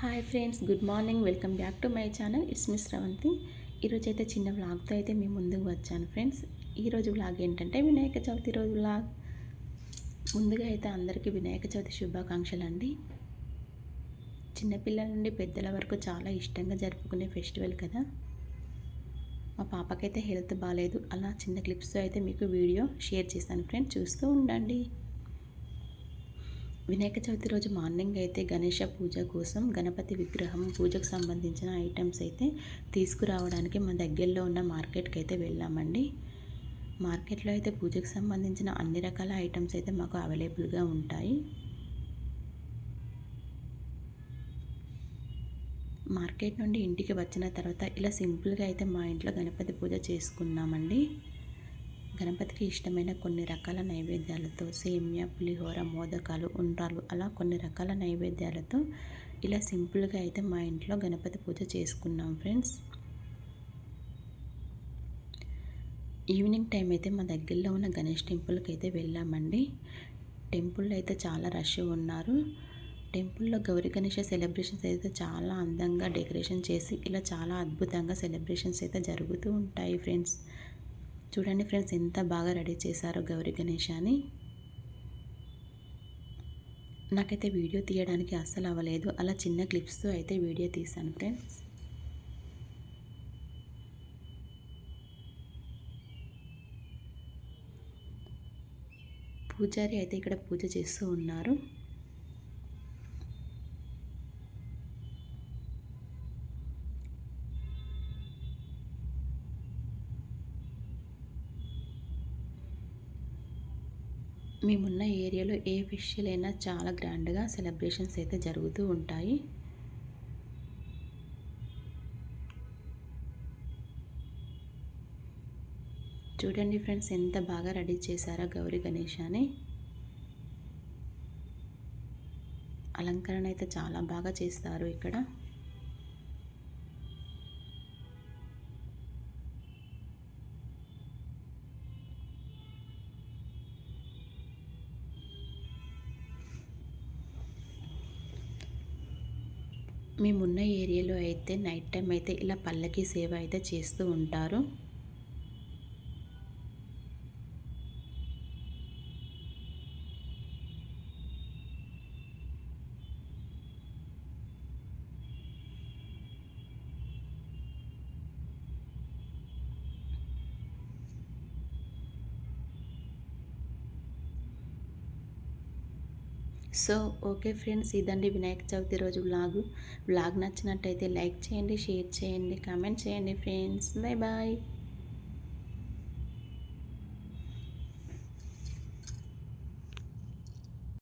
Hi friends good morning welcome back to my channel it's miss Ravanthi ఈరోజు అయితే చిన్న వ్లాగ్తో అయితే మేము ముందుకు వచ్చాను ఫ్రెండ్స్ ఈరోజు వ్లాగ్ ఏంటంటే వినాయక చవితి రోజు వ్లాగ్ ముందుగా అయితే అందరికీ వినాయక చవితి శుభాకాంక్షలు అండి చిన్నపిల్లల నుండి పెద్దల వరకు చాలా ఇష్టంగా జరుపుకునే ఫెస్టివల్ కదా. మా పాపకైతే హెల్త్ బాగాలేదు అలా చిన్న క్లిప్స్తో అయితే మీకు వీడియో షేర్ చేశాను ఫ్రెండ్స్ చూస్తూ ఉండండి. వినాయక చవితి రోజు మార్నింగ్ అయితే గణేష పూజ కోసం గణపతి విగ్రహం పూజకు సంబంధించిన ఐటమ్స్ అయితే తీసుకురావడానికి మా దగ్గరలో ఉన్న మార్కెట్కి అయితే వెళ్ళామండి. మార్కెట్లో అయితే పూజకు సంబంధించిన అన్ని రకాల ఐటమ్స్ అయితే మాకు అవైలబుల్గా ఉంటాయి. మార్కెట్ నుండి ఇంటికి వచ్చిన తర్వాత ఇలా సింపుల్గా అయితే మా ఇంట్లో గణపతి పూజ చేసుకున్నామండి. గణపతికి ఇష్టమైన కొన్ని రకాల నైవేద్యాలతో సేమ్యా పులిహోర మోదకాలు ఉండ్రాలు అలా కొన్ని రకాల నైవేద్యాలతో ఇలా సింపుల్గా అయితే మా ఇంట్లో గణపతి పూజ చేసుకున్నాం ఫ్రెండ్స్. ఈవినింగ్ టైం అయితే మా దగ్గరలో ఉన్న గణేష్ టెంపుల్కి అయితే వెళ్ళామండి. టెంపుల్లో అయితే చాలా రష్ ఉన్నారు. టెంపుల్లో గౌరీ గణేష సెలబ్రేషన్స్ అయితే చాలా అందంగా డెకరేషన్ చేసి ఇలా చాలా అద్భుతంగా సెలబ్రేషన్స్ అయితే జరుగుతూ ఉంటాయి ఫ్రెండ్స్. చూడండి ఫ్రెండ్స్ ఎంత బాగా రెడీ చేశారో గౌరీ గణేశాన్ని నాకైతే వీడియో తీయడానికి అస్సలు అవ్వలేదు. అలా చిన్న క్లిప్స్తో అయితే వీడియో తీశాను ఫ్రెండ్స్. పూజారి అయితే ఇక్కడ పూజ చేస్తూ ఉన్నారు. మేమున్న ఏరియాలో ఏ ఫెస్టివల్ అయినా చాలా గ్రాండ్గా సెలబ్రేషన్స్ అయితే జరుగుతూ ఉంటాయి. చూడండి ఫ్రెండ్స్ ఎంత బాగా రెడీ చేశారా గౌరీ గణేశాన్ని అలంకరణ అయితే చాలా బాగా చేస్తారు ఇక్కడ. మేమున్న ఏరియాలో అయితే నైట్ టైం అయితే ఇలా పల్లకి సేవ అయితే చేస్తూ ఉంటారు. సో ఓకే ఫ్రెండ్స్ ఇదండి వినాయక చవితి రోజు వ్లాగ్. వ్లాగ్ నచ్చినట్టయితే లైక్ చేయండి షేర్ చేయండి కామెంట్ చేయండి ఫ్రెండ్స్. Bye bye.